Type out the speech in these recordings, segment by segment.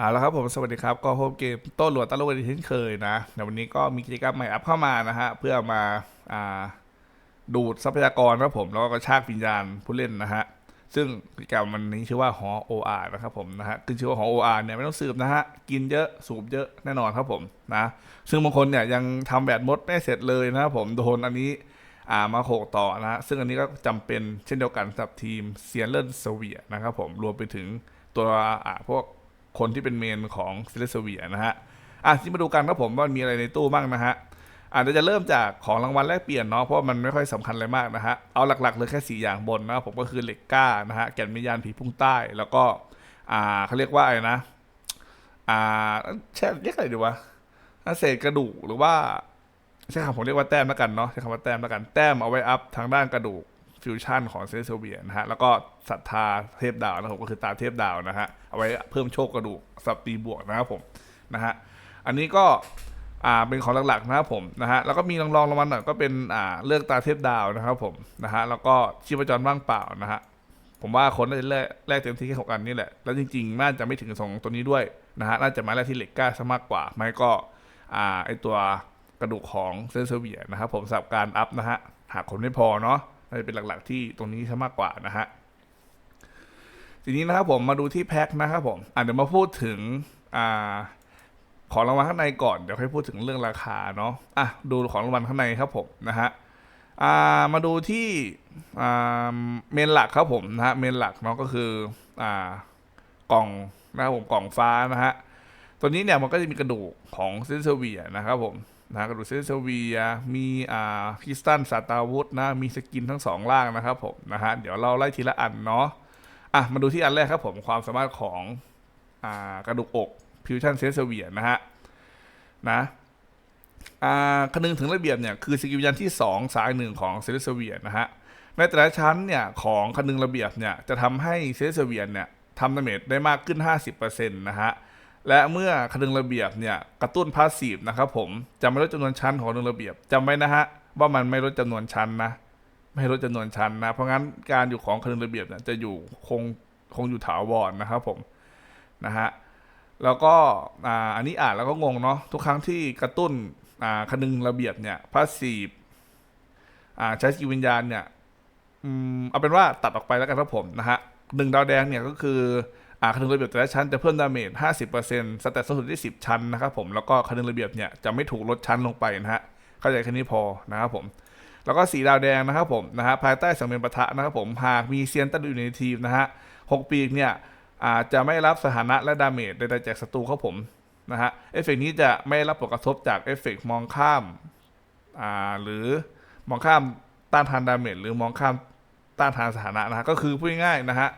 เอาละครับผมสวัสดีครับ ก็พบเกมโต้หลวดตะลุวันเช่นเคยนะในวันนี้ก็มีกิจกรรมใหม่อัพเข้ามานะฮะเพื่อมาอ่าดูดทรัพยากรครับผมแล้วก็กระชากวิญญาณผู้เล่นนะฮะซึ่งกิจกรรมมันนี้ชื่อว่าหอ OR นะครับผมนะฮะขึ้นชื่อว่าหอ OR เนี่ยไม่ต้องสืบนะฮะกินเยอะสูบเยอะแน่นอนครับผมนะซึ่งบางคนเนี่ยยังทำแบบมดไม่เสร็จเลยนะครับผมโดนอันนี้อ่ามาโขกต่อนะฮะซึ่งอันนี้ก็จำเป็นเช่นเดียวกันสำหรับทีมเซียนเลนเซเวียนะครับผมรวมไปถึงตัวอ่าพวก คนที่เป็นเมนของเซเลสเวียนะฮะอะที่มาดูกันครับผมว่ามีอะไรในตู้บ้างนะฮะอาจจะเดี๋ยวจะเริ่มจากของรางวัลแลกเปลี่ยนเนาะเพราะมันไม่ค่อยสำคัญอะไรมากนะฮะเอาหลักๆเลยแค่สี่อย่างบนนะผมก็คือเหล็กกล้านะฮะแก่นวิญญาณผีพุ่งใต้ แล้วก็อ่าเขาเรียกว่าอะไรนะอ่าใช่เรียกอะไรดีวะน่าเศษกระดูกหรือว่าใช่คำผมเรียกว่าแต้มแล้วกันเนาะใช้คำว่าแต้มแล้วกันแต้มเอาไว้อัพทางด้านกระดูก ฟิวชั่นของเซเลสเวียนะฮะ แล้วก็ศรัทธาเทพดาวนะครับผมก็คือตาเทพดาวนะฮะ เอาไว้เพิ่มโชคกระดูกสับตีบวกนะครับผมนะฮะ อันนี้ก็อ่าเป็นของหลักๆนะครับผมนะฮะ แล้วก็มีรองรองรางวัลหน่อยก็เป็นอ่าเลือกตาเทพดาวนะครับผมนะฮะ แล้วก็ชีพจรว่างเปล่านะฮะผมว่าคนน่าจะแลกแลกเต็มที่แค่หกอันนี่แหละ แล้วจริงๆ น่าจะไม่ถึงสองตัวนี้ด้วยนะฮะ น่าจะมาแลกที่เหล็กก้าซะมากกว่า ไม่ก็อ่าไอตัวกระดูกของเซนเซเวียนะครับผมสำหรับการอัพนะฮะ หากคนไม่พอเนาะ จะเป็นหลักๆที่ตรงนี้ซะมากกว่านะฮะทีนี้นะครับผมมาดูที่แพ็คนะครับผมอะเดี๋ยวมาพูดถึงอ่าของรางวัลข้างในก่อนเดี๋ยวค่อยพูดถึงเรื่องราคาเนาะอะดูของรางวัลข้างในครับผมนะฮะอ่ามาดูที่อ่าเมนหลักครับผมนะฮะเมนหลักเนาะก็คืออ่ากล่องนะครับผมกล่องฟ้านะฮะตัวนี้เนี่ยมันก็จะมีกระดูกของเซนเซเวียนะครับผม นะกระดูกเซนเซเวีย มีอ่าพิสตันสตาร์วุธนะ มีสกินทั้งสองล่างนะครับผมนะฮะ เดี๋ยวเราไล่ทีละอันเนาะ อะ มาดูที่อันแรกครับผม ความสามารถของอ่ากระดูกอกพิวชั่นเซสเซวียนะฮะ นะอ่าคนึงถึงระเบียบเนี่ยคือสกิลยันที่ 2 สายหนึ่งของเซสเวียนะฮะ ในแต่ละชั้นเนี่ยของคนึงระเบียบเนี่ยจะทำให้เซสเวียเนี่ยทำดาเมจได้มากขึ้น 50%นะฮะ และเมื่อคำนึงระเบียบเนี่ยกระตุ้นพาสซีฟนะครับผมจะไม่ลดจำนวนชั้นของคำนึงระเบียบจำไว้นะฮะว่ามันไม่ลดจำนวนชั้นนะไม่ลดจำนวนชั้นนะ เพราะงั้นการอยู่ของคนึงระเบียบเนี่ยจะอยู่คงคงอยู่ถาวรนะครับผมนะฮะแล้วก็อ,อันนี้อ่านแล้วก็งงเนาะทุกครั้งที่กระตุ้นคนึงระเบียบเนี่ยพาสซีฟใช้สกิลวิญญาณเนี่ยอเอาเป็นว่าตัดออกไปแล้วกันครับผมนะฮะหนึ่งดาวแดงเนี่ยก็คือ อ่าคนึงระเบียบแต่ละชั้นจะเพิ่มดาเมจ 50%สแตทสูงสุดที่ 10 ชั้นนะครับผม แล้วก็คนึงระเบียบเนี่ยจะไม่ถูกลดชั้นลงไปนะฮะ เข้าใจแค่นี้พอนะครับผม แล้วก็สีดาวแดงนะครับผมนะฮะภายใต้สังเวียนปะทะนะครับผม หากมีเซียนตันอยู่ในทีมนะฮะหกปีกเนี่ยอาจจะไม่รับสถานะและดาเมจใดๆจากศัตรูครับผมนะฮะ เอฟเฟกต์นี้จะไม่รับผลกระทบจากเอฟเฟกต์มองข้ามอ่าหรือมองข้ามต้านทานดาเมจหรือมองข้ามต้านทานสถานะนะฮะ ก็คือพูดง่ายๆนะฮะ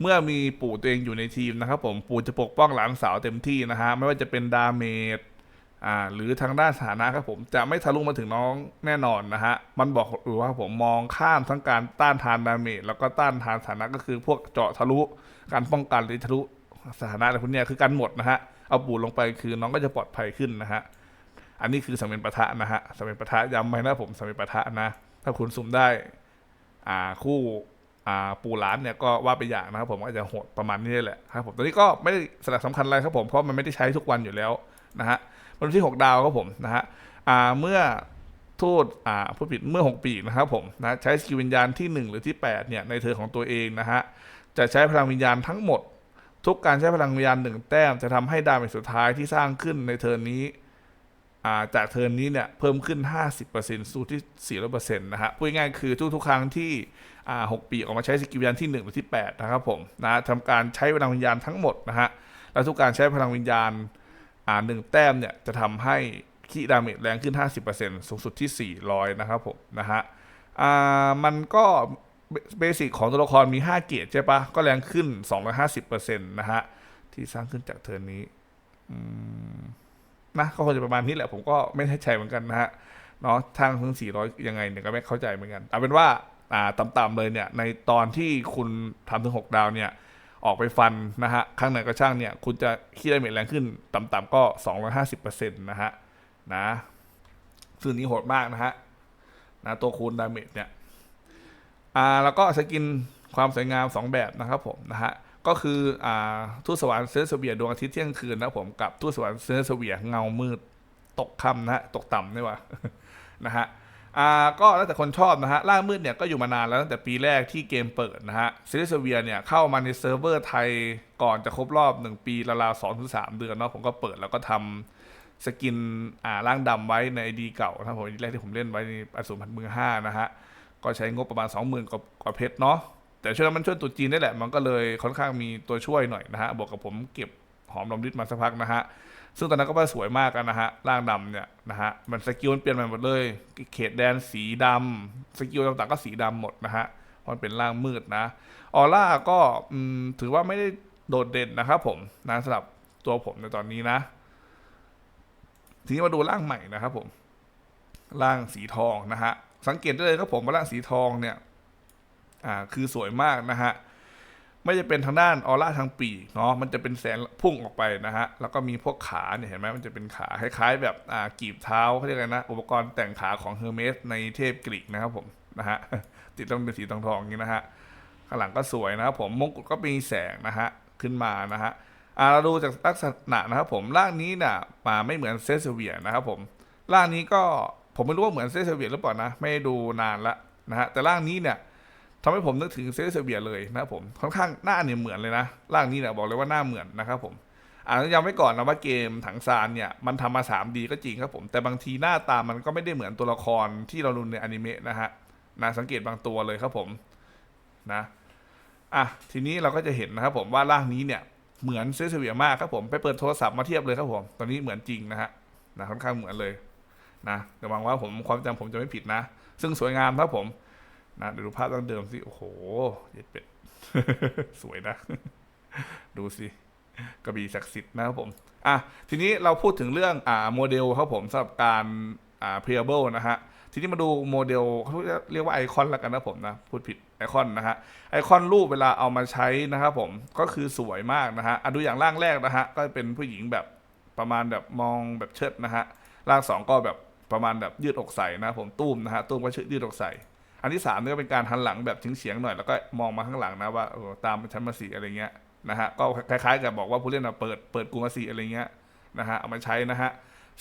เมื่อมีปู่ตัวเองอยู่ในทีมนะครับผมปู่จะปกป้องหลานสาวเต็มที่นะฮะไม่ว่าจะเป็นดาเมจอ่าหรือทางด้านสถานะครับผมจะไม่ทะลุมาถึงน้องแน่นอนนะฮะมันบอกหรือว่าผมมองข้ามทั้งการต้านทานดาเมจแล้วก็ต้านทานสถานะก็คือพวกเจาะทะลุการป้องกันหรือทะลุสถานะอะไรพวกนี้คือกันหมดนะฮะเอาปูดลงไปคือน้องก็จะปลอดภัยขึ้นนะฮะอันนี้คือสมเป็นปะทะนะฮะสมเป็นปะทะย้ำไว้นะผมสมเป็นปะทะนะ ถ้าคุณสุ่มได้อ่าคู่ ปูหลานเนี่ยก็ว่าไปอย่างนะครับผมก็จะโหดประมาณนี้แหละครับผมตอนนี้ก็ไม่ได้สลักสำคัญอะไรครับผมเพราะมันไม่ได้ใช้ทุกวันอยู่แล้วนะฮะวันที่ 6 ดาวครับผมนะฮะเมื่อทูตอ่าผู้ผิดเมื่อ 6 ปีนะครับผมนะใช้สกิลวิญญาณที่ 1 หรือที่8เนี่ยในเธอของตัวเองนะฮะจะใช้พลังวิญญาณทั้งหมด ทุกการใช้พลังวิญญาณหนึ่งแต้มจะทำให้ดาเมจสุดท้ายที่สร้างขึ้นในเทิร์นี้ จากเทิร์นนี้เนี่ยเพิ่มขึ้น 50%สู้ที่ 400%นะฮะพูดง่ายๆคือทุกๆ ครั้งที่ 6 ปีออกมาใช้สกิลวิญญาณที่ 1 หรือที่ 8 นะครับผมนะทำการใช้พลังวิญญาณทั้งหมดนะฮะแล้วทุกการใช้พลังวิญญาณอ่าหนึ่งแต้มเนี่ยจะทำให้คีดาเมจแรงขึ้น 50%สูงสุดที่ 400 นะครับผมนะฮะอ่ามันก็เบสิกของตัวละครมี 5 เกียรติใช่ปะก็แรงขึ้น 250%นะฮะที่สร้างขึ้นจากเทิร์นนี้ อืม นะก็คงจะประมาณนี้แหละผมก็ไม่แน่ใจเหมือนกันนะฮะเนาะทางถึง 400 ยังไงเนี่ยก็ไม่เข้าใจเหมือนกันเอาเป็นว่าอ่าต่ำๆเลยเนี่ยในตอนที่คุณทำถึง 6 ดาวเนี่ยออกไปฟันนะฮะข้างในก็ช่างเนี่ยคุณจะคีดไดาเมจแรงขึ้นต่ำๆก็ 250%นะฮะนะซึ่งนี้โหดมากนะฮะนะตัวคูณดาเมจเนี่ยอ่าแล้วก็สกินความสวยงาม 2 แบบนะครับผมนะฮะ ก็คืออ่าทูตสวรรค์เซเลสเวียดวงอาทิตย์เที่ยงคืนนะผมกับทูตสวรรค์เซเลสเวียเงามืดตกค่ำนะตกต่ำนี่ว่านะฮะอ่าก็แล้วแต่คนชอบนะฮะล่ามืดเนี่ยก็อยู่มานานแล้วตั้งแต่ปีแรกที่เกมเปิดนะฮะเซเลสเวียเนี่ยเข้ามาในเซิร์ฟเวอร์ไทยก่อนจะครบรอบ 1 ปีราวๆสองถึงสามเดือนเนาะผมก็เปิดแล้วก็ทำสกินอ่าร่างดำไว้ในไอดีเก่านะผมดีแรกที่ผมเล่นไว้ในอสูรพันมือห้านะฮะก็ใช้งบประมาณ 20,000กว่าเพชรเนาะ แต่ช่วงนั้นมันช่วยตุจีนได้แหละ มันก็เลยค่อนข้างมีตัวช่วยหน่อยนะฮะบวกกับผมเก็บหอมรอมริดมาสักพักนะฮะซึ่งตอนนั้นก็ว่าสวยมากกันนะฮะร่างดำเนี่ยนะฮะมันสกิลมันเปลี่ยนไปหมดเลย เขตแดนสีดำสกิลต่างๆก็สีดำหมดนะฮะเพราะมันเป็นร่างมืดนะออร่าก็ถือว่าไม่ได้โดดเด่นนะครับผมนะสำหรับตัวผมในตอนนี้นะ ทีนี้มาดูร่างใหม่นะครับผมร่างสีทองนะฮะสังเกตได้เลยครับผมว่าร่างสีทองเนี่ย อ่าคือสวยมากนะฮะไม่จะเป็นทางด้านออร่าทางปีกเนาะมันจะเป็นแสงพุ่งออกไปนะฮะแล้วก็มีพวกขาเนี่ยเห็นไหมมันจะเป็นขาคล้ายๆ แบบอ่ากีบเท้าเขาเรียกอะไรนะ อุปกรณ์แต่งขาของเฮอร์เมสในเทพกรีกนะครับผมนะฮะติดต้องเป็นสีทองๆอย่างนี้นะฮะข้างหลังก็สวยนะครับผมมงกุฎก็มีแสงนะฮะขึ้นมานะฮะอ่าเราดูจากลักษณะนะครับผมร่างนี้เนี่ยมาไม่เหมือนเซสเวียนะครับผมร่างนี้ก็ผมไม่รู้ว่าเหมือนเซเซเวียหรือเปล่านะไม่ดูนานละนะฮะแต่ร่างนี้เนี่ย ทำให้ผมนึกถึงเซเซเวียเลยนะครับผมค่อนข้างหน้าเนี่ยเหมือนเลยนะร่างนี้เนี่ยบอกเลยว่าหน้าเหมือนนะครับผมอ่าย้ำไว้ก่อนนะว่าเกมถังซานเนี่ยมันทำมา 3D ก็จริงครับผมแต่บางทีหน้าตามันก็ไม่ได้เหมือนตัวละครที่เราดูในอนิเมะนะฮะนะสังเกตบางตัวเลยครับผมนะอะทีนี้เราก็จะเห็นนะครับผมว่าร่างนี้เนี่ยเหมือนเซเซเวียมากครับผมไปเปิดโทรศัพท์มาเทียบเลยครับผมตอนนี้เหมือนจริงนะฮะนะค่อนข้างเหมือนเลยนะแต่หวังว่าผมความจำผมจะไม่ผิดนะ ซึ่งสวยงามครับผม นะเดี๋ยวดูภาพตั้งเดิมสิ โอ้โหเย็ดเป็ด สวยนะ ดูสิกระบี่ศักดิ์สิทธิ์นะครับผม อะ ทีนี้เราพูดถึงเรื่องอ่าโมเดลครับผมสำหรับการอ่า playable นะฮะ ทีนี้มาดูโมเดลเขาเรียกว่าไอคอนล้วกันนะผมนะ พูดผิดไอคอนนะฮะ ไอคอนรูปเวลาเอามาใช้นะครับผม ก็คือสวยมากนะฮะอะดูอย่างร่างแรกนะฮะ ก็เป็นผู้หญิงแบบประมาณแบบมองแบบเชิดนะฮะ ร่างสองก็แบบประมาณแบบยืดอกใส่นะผม ตุ้มนะฮะ ตุ้มก็ยืดอกใส่ อันที่สามนี่ก็เป็นการหันหลังแบบเฉียงๆหน่อยแล้วก็มองมาข้างหลังนะว่าเออตามชั้นมาสีอะไรเงี้ยนะฮะก็คล้ายๆกับบอกว่าผู้เล่นอะเปิดเปิดกูมาสีอะไรเงี้ยนะฮะเอามาใช้นะฮะ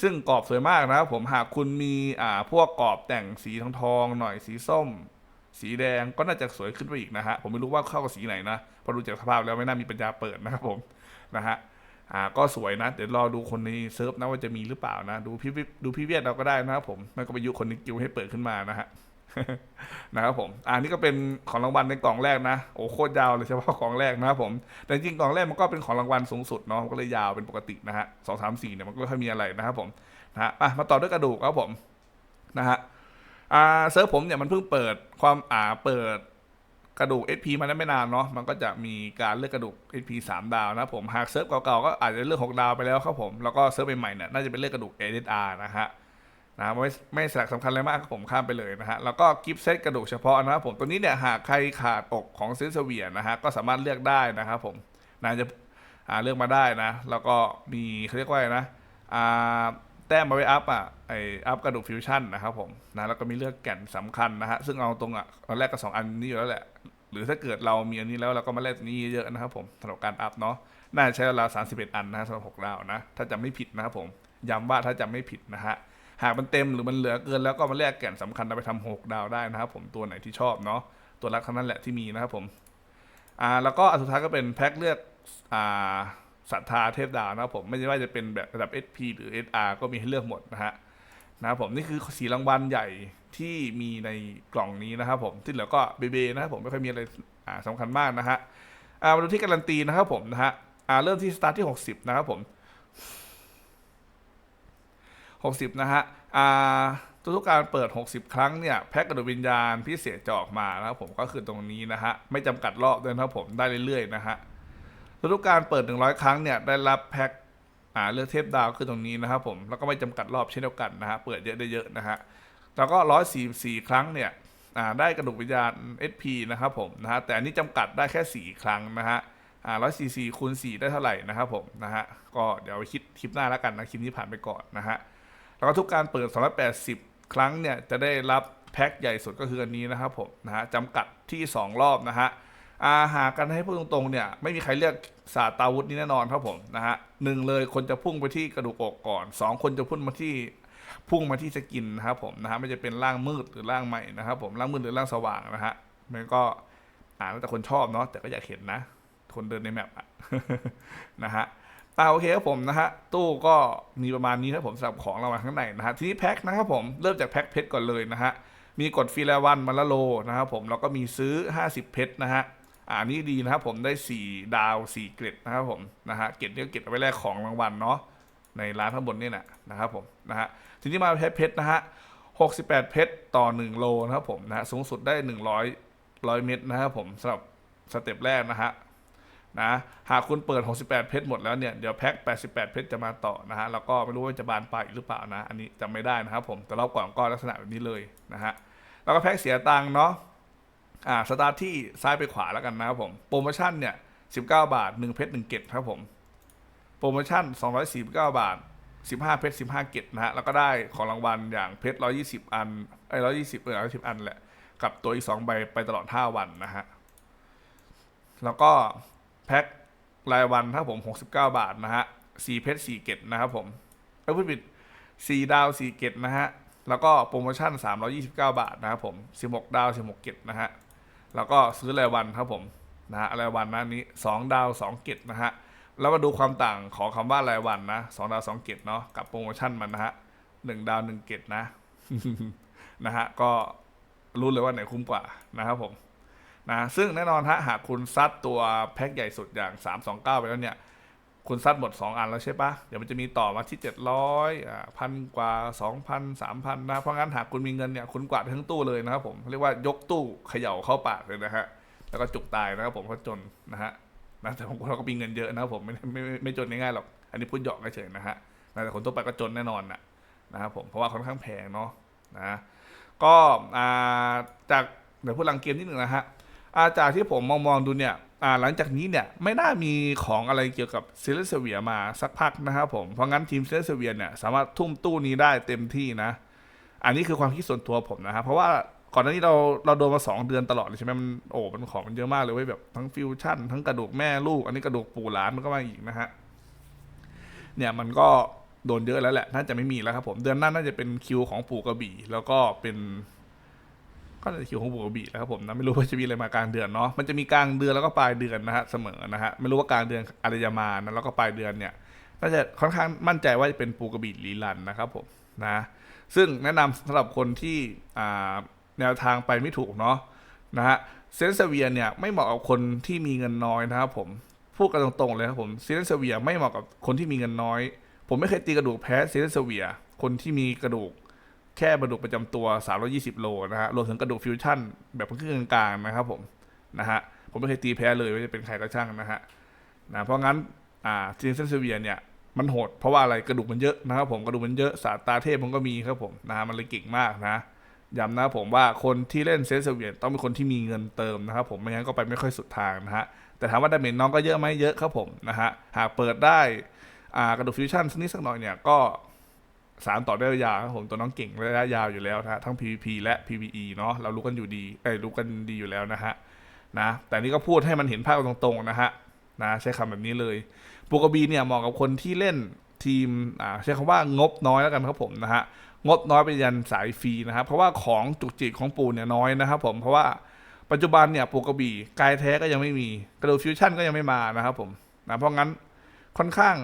ซึ่งกรอบสวยมากนะครับผมหากคุณมีอ่าพวกกรอบแต่งสีทองทองๆหน่อยสีส้ม สีแดงก็น่าจะสวยขึ้นไปอีกนะฮะผมไม่รู้ว่าเข้ากับสีไหนนะพอดูจากสภาพแล้วไม่น่ามีปัญญาเปิดนะครับผมนะฮะอ่าก็สวยนะ เดี๋ยวรอดูคนในเซิร์ฟนะว่าจะมีหรือเปล่านะ ดูพี่วิดูพี่เวียดเราก็ได้นะครับผมไม่ก็ไปยุคนในกิวให้เปิดขึ้นมานะฮะ นะครับผมอ่านี่ก็เป็นของรางวัลในกล่องแรกนะโอ้โคตรยาวเลยเฉพาะกล่องแรกนะครับผม แต่จริงกล่องแรกมันก็เป็นของรางวัลสูงสุดเนาะก็เลยยาวเป็นปกตินะฮะสองสามสี่เนี่ยมันก็ไม่ค่อยมีอะไรนะครับผมนะฮะอะมาต่อด้วยกระดูกครับผมนะฮะอ่าเซิร์ฟผมเนี่ยมันเพิ่งเปิดความอ่าเปิดกระดูก SP มาได้ไม่นานเนาะ มันก็จะมีการเลือกกระดูก SP 3 ดาวนะผม หากเซิร์ฟเก่าๆ ก็อาจจะเลือก 6 ดาวไปแล้วครับผม แล้วก็เซิร์ฟใหม่ๆเนี่ยน่าจะเป็นเลือกกระดูก ASR นะฮะ นะไม่ไม่สลักสำคัญอะไรมากผมข้ามไปเลยนะฮะแล้วก็กิฟเซตกระดูกเฉพาะนะครับผมตัวนี้เนี่ยหากใครขาดอกของซนเซเวียนะฮะก็สามารถเลือกได้นะครับผมนะจะอ่าเลือกมาได้นะ แล้วก็มีเขาเรียกว่าไรนะอ่าแต้มมาไว้อัพอะไออัพกระดูกฟิวชั่นนะครับผมนะแล้วก็มีเลือกแก่นสำคัญนะฮะซึ่งเอาตรงอะเอาแรกกับสองอันนี้อยู่แล้วแหละ หรือถ้าเกิดเรามีอันนี้แล้วเราก็มาแลกตัวนี้เยอะๆนะครับผมสำหรับการอัพเนาะน่าจะใช้เวลา31 อันนะฮะสำหรับ6ดาวนะถ้าจำไม่ผิดนะครับผมย้ำว่าถ้าจำไม่ผิดนะฮะ หากมันเต็มหรือมันเหลือเกินแล้วก็มาแลกแก่นสำคัญเอาไปทำ6ดาวได้นะครับผมตัวไหนที่ชอบเนาะตัวรักทั้งนั้นแหละที่มีนะครับผมอ่าแล้วก็อันสุดท้ายก็เป็นแพ็คเลือกอ่าศรัทธาเทพดาวนะครับผมไม่ใช่ว่าจะเป็นแบบระดับ SP หรือ SR ก็มีให้เลือกหมดนะฮะนะครับผมนี่คือสีรางวัลใหญ่ที่มีในกล่องนี้นะครับผมที่เหลือก็เบเบนะครับผมไม่ค่อยมีอะไรอ่าสำคัญมากนะฮะอ่ามาดูที่การันตีนะครับผมนะฮะอ่าเริ่มที่สตาร์ทที่ 60 นะครับผม 60 นะฮะอ่าทุกๆการเปิด 60 ครั้งเนี่ยแพ็กกระดูกวิญญาณพิเศษจะออกมานะครับผมก็คือตรงนี้นะฮะไม่จำกัดรอบด้วยนะครับผมได้เรื่อยๆนะฮะทุกๆการเปิด 100 ครั้งเนี่ยได้รับแพ็กอ่าเลือกเทพดาวคือตรงนี้นะครับผมแล้วก็ไม่จำกัดรอบเช่นเดียวกันนะฮะเปิดเยอะได้เยอะนะฮะแล้วก็ร้อยสี่สี่ครั้งเนี่ยอ่าได้กระดูกวิญญาณ SP นะครับผมนะฮะแต่อันนี้จำกัดได้แค่สี่ครั้งนะฮะอ่าร้อยสี่สี่คูณสี่ได้เท่าไหร่นะครับผมนะฮะก็เดี๋ยวไปคิดคลิปหน้าแล้วกันนะคลิปนี้ผ่านไปก่อนนะฮะ แล้วก็ทุกการเปิด 280 ครั้งเนี่ยจะได้รับแพ็คใหญ่สุดก็คืออันนี้นะครับผมนะฮะจำกัดที่ 2 รอบนะฮะอาหากันให้พูดตรงๆเนี่ยไม่มีใครเลือกศาสตราวุธนี้แน่นอนครับผมนะฮะหนึ่งเลยคนจะพุ่งไปที่กระดูกอกก่อนสองคนจะพุ่งมาที่พุ่งมาที่สกินนะครับผมนะฮะไม่จะเป็นร่างมืดหรือร่างใหม่นะครับผมร่างมืดหรือร่างสว่างนะฮะมันก็อ่าแล้วแต่คนชอบเนาะแต่ก็อยากเห็นนะ คนเดินในแมปอะนะฮะ อ่าโอเคครับผมนะฮะตู้ก็มีประมาณนี้ครับผมสำหรับของรางวัลข้างในนะฮะทีนี้แพ็คนะครับผมเริ่มจากแพ็คเพชรก่อนเลยนะฮะมีกดฟรีราวันมาละโลนะครับผมแล้วก็มีซื้อ 50 เพชรนะฮะอ่านี่ดีนะครับผมได้ 4 ดาว 4 เกรดนะครับผมนะฮะเกรดนี้ก็เก็บเอาไว้แลกของรางวัลเนาะในร้านข้างบนนี่นะนะครับผมนะฮะทีนี้มาเพชรเพชรนะฮะ68 เพชรต่อ 1 โลนะครับผมนะฮะสูงสุดได้ 100 100 เม็ดนะครับผมสำหรับสเต็ปแรกนะฮะ นะหากคุณเปิด 68 เพชรหมดแล้วเนี่ยเดี๋ยวแพ็ค88 เพชรจะมาต่อนะฮะแล้วก็ไม่รู้ว่าจะบานปลายอีกหรือเปล่านะ อันนี้จำไม่ได้นะครับผมแต่รอบก่อนก็ลักษณะแบบนี้เลยนะฮะแล้วก็แพ็คเสียตังค์เนาะอ่าสตาร์ทที่ซ้ายไปขวาแล้วกันนะครับผมโปรโมชั่นเนี่ย19 บาท 1 เพชร1เกตครับผมโปรโมชั่น 249 บาท 15 เพชร15 เกตนะฮะแล้วก็ได้ของรางวัลอย่างเพชร 120 อันไอ้120เออ120 อันแหละกับตัวอีก2ใบไปตลอด 5 วันนะฮะแล้วก็ แพ็ครายวันครับผม 69 บาทนะฮะ4เพชร4เกตนะครับผมเอ้ยพูดผิด4ดาว4เกตนะฮะ แล้วก็โปรโมชั่น 329 บาทนะครับผม16 ดาว 16 เกตนะฮะ แล้วก็ซื้อรายวันครับผมนะฮะรายวันนะนี้ 2 ดาว 2 เกตนะฮะ แล้วมาดูความต่างของคำว่ารายวันนะ2ดาว 2 เกตเนาะกับโปรโมชั่นมันนะฮะ1ดาว 1 เกตนะนะฮะก็รู้เลยว่าไหนคุ้มกว่านะครับผม นะซึ่งแน่นอนฮะหากคุณซัดตัวแพ็คใหญ่สุดอย่าง 329 ไปแล้วเนี่ย คุณซัดหมด 2 อันแล้วใช่ปะเดี๋ยวมันจะมีต่อมาที่ 700อ่าพันกว่า 2,000 3,000 นะ เพราะงั้นหากคุณมีเงินเนี่ย คุณกวาดทั้งตู้เลยนะครับผม เรียกว่ายกตู้เขย่าเข้าปากเลยนะฮะ แล้วก็จุกตายนะครับผมเพราะจนนะฮะนะแต่ของเราก็มีเงินเยอะนะครับผมไม่ไม่ไม่ไม่จนง่ายๆหรอก อันนี้พูดหยอกเฉยๆนะฮะนะแต่คนทั่วไปก็จนแน่นอนนะนะครับผมเพราะว่าค่อนข้างแพงเนาะนะก็อ่าจากเดี๋ยวพูดหลังเกมนิดหนึ่งนะฮะ อาจากที่ผมมองมองๆดูเนี่ยหลังจากนี้เนี่ยไม่น่ามีของอะไรเกี่ยวกับเซเลสเวียมาสักพักนะครับผม เพราะงั้นทีมเซเลสเวียเนี่ยสามารถทุ่มตู้นี้ได้เต็มที่นะ อันนี้คือความคิดส่วนตัวผมนะครับ เพราะว่าก่อนหน้านี้เราเราโดนมา 2 เดือนตลอดเลยใช่ไหมมันโอ้มันของมันเยอะมากเลยเว้ยแบบทั้งฟิวชั่น ทั้งกระดูกแม่ลูก อันนี้กระดูกปู่หลานมันก็มาอีกนะฮะเนี่ยมันก็โดนเยอะแล้วแหละน่าจะไม่มีแล้วครับผมเดือนหน้าน่าจะเป็นคิวของปู่กระบี่แล้วก็เป็น ก็จะคิวของปู่กบี่แล้วครับผมนะไม่รู้ว่าจะมีอะไรมากลางเดือนเนาะมันจะมีกลางเดือนแล้วก็ปลายเดือนนะฮะเสมอนะฮะไม่รู้ว่ากลางเดือนอะไรจะมานะแล้วก็ปลายเดือนเนี่ยน่าจะค่อนข้างมั่นใจว่าจะเป็นปูกระบี่ลีลันนะครับผมนะซึ่งแนะนำสำหรับคนที่แนวทางไปไม่ถูกเนาะนะฮะเซนเซเวียเนี่ยไม่เหมาะกับคนที่มีเงินน้อยนะครับผมพูดกันตรงๆเลยครับผมเซนเซเวียไม่เหมาะกับคนที่มีเงินน้อย ผมไม่เคยตีกระดูกแพ้เซนเซเวียคนที่มีกระดูก แค่กระดูกประจำตัว 320 โลนะฮะรวมถึงกระดูกฟิวชั่น แบบครึ่งกลางๆนะครับผมนะฮะผมไม่เคยตีแพ้เลยว่าจะเป็นใครก็ช่างนะฮะนะเพราะงั้นอ่าทีมเซนเซเวียเนี่ยมันโหดเพราะว่าอะไรกระดูกมันเยอะนะครับผมกระดูกมันเยอะสาตาเทพมันก็มีครับผมนะฮะมันเลยเก่งมากนะย้ำนะผมว่าคนที่เล่นเซนเซเวียต้องเป็นคนที่มีเงินเติมนะครับผมไม่งั้นก็ไปไม่ค่อยสุดทางนะฮะแต่ถามว่าดาเมจน้องก็เยอะไหมเยอะครับผมนะฮะหากเปิดได้อ่ากระดูกฟิวชั่นสักนิดสักหน่อยเนี่ยก็ สารต่อได้ยาวครับผมตัวน้องเก่งระยะยาวอยู่แล้วนะฮะทั้ง PVP และ PVE เนาะเรารู้กันอยู่ดีเอ้รู้กันดีอยู่แล้วนะฮะนะแต่นี่ก็พูดให้มันเห็นภาพตรงๆนะฮะนะใช้คำแบบนี้เลยปูกบีเนี่ยเหมาะกับคนที่เล่นทีมอ่าใช้คำว่างบน้อยแล้วกันครับผมนะฮะงบน้อยไปยันสายฟรีนะครับเพราะว่าของจุกจิกของปูเนี่ยน้อยนะครับผมเพราะว่าปัจจุบันเนี่ยปูกระบี่กายแท้ก็ยังไม่มีกระดูกฟิวชั่นก็ยังไม่มานะครับผมนะเพราะงั้นค่อนข้าง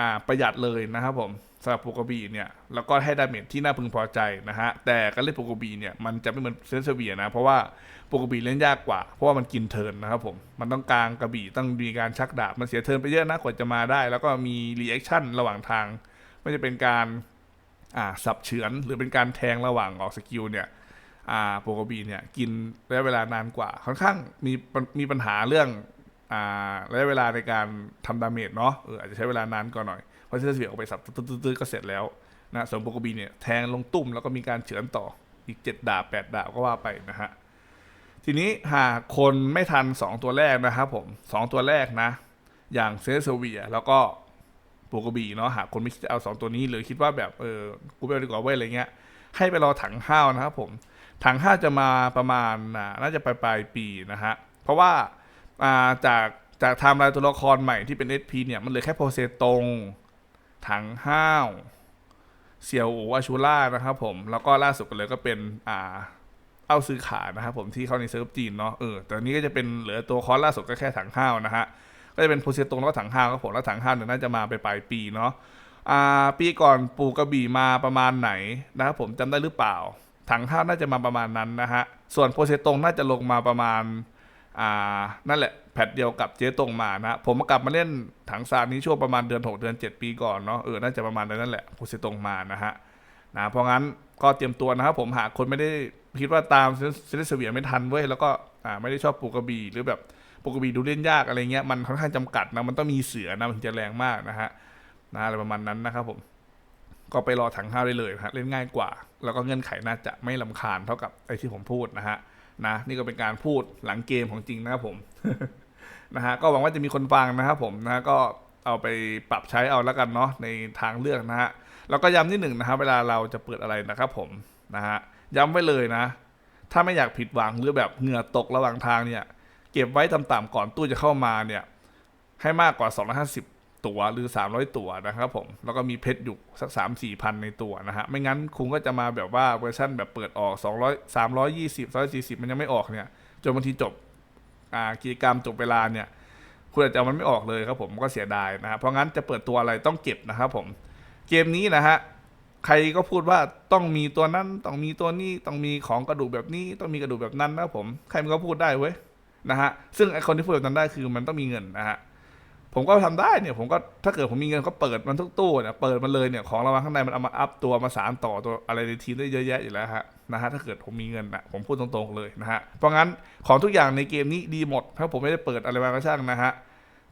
อ่าประหยัดเลยนะครับผมสำหรับโปกบีเนี่ยแล้วก็ให้ดาเมจที่น่าพึงพอใจนะฮะแต่การเล่นโปกบีเนี่ยมันจะไม่เหมือนเซนเซเวียนะเพราะว่าโปกบีเล่นยากกว่า เพราะว่ามันกินเทิร์นนะครับผมมันต้องกลางกระบี่ต้องมีการชักดาบมันเสียเทิร์นไปเยอะนะกว่าจะมาได้ แล้วก็มีรีแอคชั่นระหว่างทางไม่จะเป็นการอ่าสับเฉือนหรือเป็นการแทงระหว่างออกสกิลเนี่ยอ่าโปกบีเนี่ยกินระยะเวลานานกว่าค่อนข้างมีมีปัญหาเรื่อง ระยะเวลาในการทำดาเมจเนาะเอออาจจะใช้เวลานานกว่าหน่อย เพราะเซนเซียออกไปสับตื้อๆก็เสร็จแล้วนะส่วนโปรกบีเนี่ยแทงลงตุ้มแล้วก็มีการเฉือนต่ออีกเจ็ดดาบแปดดาบก็ว่าไปนะฮะ ทีนี้หากคนไม่ทันสองตัวแรกนะครับผมสองตัวแรกนะ อย่างเซเซเวียแล้วก็โปรกบีเนาะหากคนไม่คิดจะเอาสองตัวนี้หรือคิดว่าแบบเออกูไปเอาดีกว่าเว้ยอะไรเงี้ยให้ไปรอถังห้าวนะครับผมถังห้าจะมาประมาณน่าจะปลายปลายปีนะฮะเพราะว่า จากจากไทม์ไลน์ตัวละครใหม่ที่เป็น SP เนี่ยมันเหลือแค่โพเซตง ถังห้าวเซียวอูอาชูล่านะครับผม แล้วก็ล่าสุดกันเลยก็เป็นอ่าเอาซื้อขานะครับผมที่เข้าในเซิร์ฟจีนเนาะเออแต่อันนี้ก็จะเป็นเหลือตัวคอร์สล่าสุดก็แค่ถังห้าวนะฮะก็จะเป็นโพเซตงแล้วก็ถังห้าวครับผมแล้วถังห้าวเนี่ยน่าจะมาไปปลายปีเนาะอ่าปีก่อนปูกระบี่มาประมาณไหนนะครับผมจำได้หรือเปล่า ถังห้าวน่าจะมาประมาณนั้นนะฮะส่วนโพเซตงน่าจะลงมาประมาณ อ่านั่นแหละแพทเดียวกับเจ๊ตรงมานะ ผมกลับมาเล่นถังซานนี้ช่วงประมาณเดือน6เดือน 7 ปีก่อนเนาะเออน่าจะประมาณนั้นแหละโพเซตงมานะฮะนะเพราะงั้นก็เตรียมตัวนะครับผมหาคนไม่ได้คิดว่าตามเซเลสเวียไม่ทันเว้ยแล้วก็อ่าไม่ได้ชอบปูกระบี่หรือแบบปกติดูเล่นยากอะไรเงี้ยมันค่อนข้างจำกัดนะมันต้องมีเสือนะมันถึงจะแรงมากนะฮะนะอะไรประมาณนั้นนะครับผมก็ไปรอถังห้าวได้เลยฮะเล่นง่ายกว่า แล้วก็เงื่อนไขน่าจะไม่ลำคาญเท่ากับไอ้ที่ผมพูดนะฮะ นะนี่ก็เป็นการพูดหลังเกมของจริงนะครับผมนะฮะก็หวังว่าจะมีคนฟังนะครับผมนะก็เอาไปปรับใช้เอาแล้วกันเนาะในทางเลือกนะฮะแล้วก็ย้ำนิดหนึ่งนะครับเวลาเราจะเปิดอะไรนะครับผมนะฮะย้ำไว้เลยนะ ถ้าไม่อยากผิดหวังหรือแบบเหงื่อตกระหว่างทางเนี่ย เก็บไว้ต่ำๆก่อนตู้จะเข้ามาเนี่ย ให้มากกว่า 250 ตัวหรือ 300 ตัวนะครับผม แล้วก็มีเพชรอยู่สัก 3 4พันในตัวนะฮะ ไม่งั้นคุณก็จะมาแบบว่าเวอร์ชันแบบเปิดออก 200 320 240 มันยังไม่ออกเนี่ย จนบางทีจบอ่ากิจกรรมจบเวลาเนี่ย คุณอาจจะเอามันไม่ออกเลยครับผมก็เสียดายนะฮะ เพราะงั้นจะเปิดตัวอะไรต้องเก็บนะครับผม เกมนี้นะฮะ ใครก็พูดว่าต้องมีตัวนั้น ต้องมีตัวนี้ ต้องมีของกระดูกแบบนี้ ต้องมีกระดูกแบบนั้นนะผม ใครมันก็พูดได้เว้ยนะฮะ ซึ่งไอคนที่พูดแบบนั้นได้คือมันต้องมีเงินนะฮะ ผมก็ทำได้เนี่ยผมก็ถ้าเกิดผมมีเงินก็เปิดมันทุกตู้เนี่ยเปิดมันเลยเนี่ยของเรางวัลข้างในมันเอามาอัพตัวมาสารต่อตัวอะไรในทีมได้เยอะแยะอยู่แล้วฮะนะฮะถ้าเกิดผมมีเงินนะผมพูดตรงๆเลยนะฮะเพราะงั้นของทุกอย่างในเกมนี้ดีหมดถ้าผมไม่ได้เปิดอะไรมาก็ช่างนะฮะ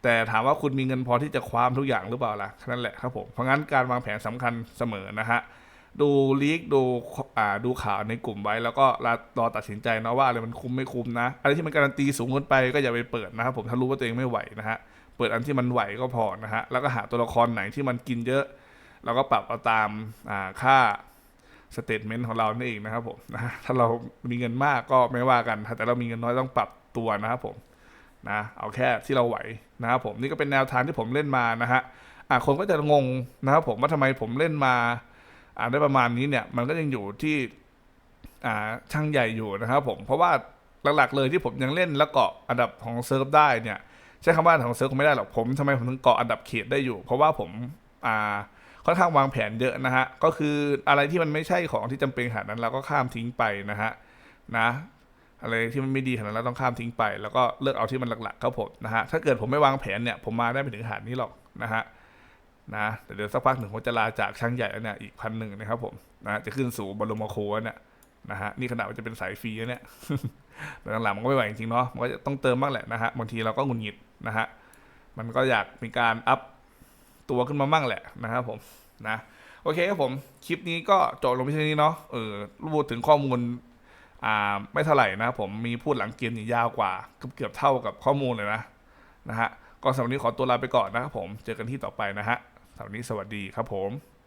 แต่ถามว่าคุณมีเงินพอที่จะคว้ามทุกอย่างหรือเปล่าล่ะแค่นั่นแหละครับผมเพราะงั้นการวางแผนสำคัญเสมอนะฮะดูลีกดูอ่าดูข่าวในกลุ่มไว้ แล้วก็รอรอตัดสินใจนะว่าอะไรมันคุ้มไม่คุ้มนะอะไรที่มันการันตีสูงเกินไปก็อย่าไปเปิดนะครับผมถ้ารู้ว่าตัวเองไม่ไหวนะฮะ เปิดอันที่มันไหวก็พอนะฮะ แล้วก็หาตัวละครไหนที่มันกินเยอะ เราก็ปรับเอาตามาค่าสเตทเมนต์ของเรานั่นเองนะครับผมนะถ้าเรามีเงินมากก็ไม่ว่ากันแต่เรามีเงินน้อยต้องปรับตัวนะครับผมนะเอาแค่ที่เราไหวนะครับผมนี่ก็เป็นแนวทางที่ผมเล่นมานะฮะอ่าคนก็จะงงนะครับผมว่าทำไมผมเล่นมาอ่าได้ประมาณนี้เนี่ยมันก็ยังอยู่ที่อ่าช่างใหญ่อยู่นะครับผมเพราะว่าหลักๆเลยที่ผมยังเล่นแล้วเกาะอันดับของเซิร์ฟได้เนี่ย ใช้คำว่าของเซิร์ฟคงไม่ได้หรอกผมทำไมผมถึงเกาะอันดับเขตได้อยู่ เพราะว่าผมอ่าค่อนข้างวางแผนเยอะนะฮะก็คืออะไรที่มันไม่ใช่ของที่จำเป็นขนาดนั้นเราก็ข้ามทิ้งไปนะฮะนะอะไรที่มันไม่ดีขนาดนั้นเราต้องข้ามทิ้งไป แล้วก็เลือกเอาที่มันหลักๆครับผมนะฮะถ้าเกิดผมไม่วางแผนเนี่ยผมมาได้ไม่ถึงขนาดนี้หรอกนะฮะนะแต่เดี๋ยวสักพักหนึ่งผมจะลาจากช่างใหญ่แล้วเนี่ยอีกพันหนึ่งนะครับผมนะจะขึ้นสู่บรมโคเนี่ยนะฮะนี่ขนาดว่าจะเป็นสายฟรีเนี่ยแต่หลังๆมันก็ไม่ไหวจริงๆเนาะมันก็จะต้องเติมบ้างแหละนะฮะบางทีเราก็หงุดหงิดนะฮะ มันก็อยากมีการอัพตัวขึ้นมาบ้างแหละนะครับผมนะโอเคครับผมคลิปนี้ก็จบลงไปที่นี้เนาะเออพูดถึงข้อมูลอ่าไม่เท่าไหร่นะครับผมมีพูดหลังเกมนี่ยาวกว่าเกือบเกือบเท่ากับข้อมูลเลยนะนะฮะก็สำหรับนนี้ขอตัวลาไปก่อนนะครับผมเจอกันที่ต่อไปนะฮะสำหรับนี้สวัสดีครับผม